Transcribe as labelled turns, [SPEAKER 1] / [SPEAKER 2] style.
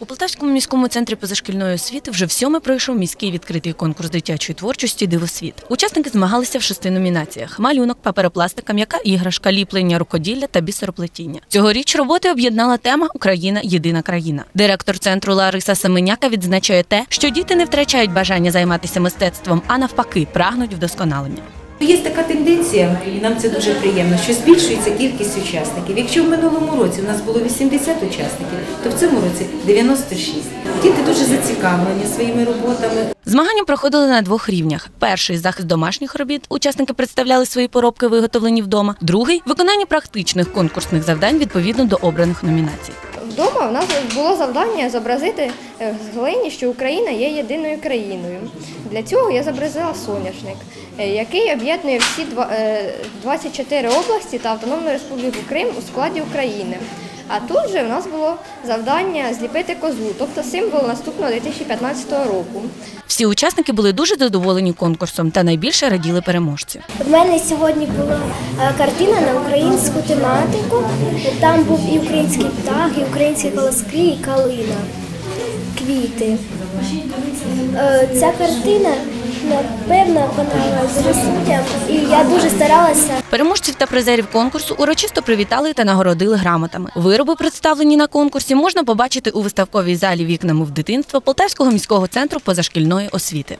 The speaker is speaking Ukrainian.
[SPEAKER 1] У Полтавському міському центрі позашкільної освіти вже всьоме пройшов міський відкритий конкурс дитячої творчості Дивосвіт. Учасники змагалися в шести номінаціях: малюнок, паперопластика, м'яка іграшка, ліплення, рукоділля та бісероплетіння. Цьогоріч роботи об'єднала тема Україна єдина країна. Директор центру Лариса Семеняка відзначає те, що діти не втрачають бажання займатися мистецтвом, а навпаки, прагнуть вдосконалення.
[SPEAKER 2] Є така тенденція, і нам це дуже приємно, що збільшується кількість учасників. Якщо в минулому році у нас було 80 учасників, то в цьому році 96. Діти дуже зацікавлені своїми роботами.
[SPEAKER 1] Змагання проходили на двох рівнях: перший захист домашніх робіт. Учасники представляли свої поробки, виготовлені вдома. Другий виконання практичних конкурсних завдань відповідно до обраних номінацій.
[SPEAKER 3] Вдома в нас було завдання зобразити е, з глині, що Україна є єдиною країною. Для цього я зобразила соняшник, е, який об'єднує всі два- е, 24 області та Автономну Республіку Крим у складі України. А тут же в нас було завдання зліпити козу, тобто символ наступного 2015 року.
[SPEAKER 1] Всі учасники були дуже задоволені конкурсом та найбільше раділи переможці.
[SPEAKER 4] В мене сьогодні була е, картина на українську тематику. Там був і український птах, і українські колоски, і калина, квіти. Е, Ця картина, напевно, понравилась людям, і я дуже старалася.
[SPEAKER 1] Переможців та призерів конкурсу урочисто привітали та нагородили грамотами. Вироби, представлені на конкурсі, можна побачити у виставковій залі вікнами в дитинство Полтавського міського центру позашкільної освіти.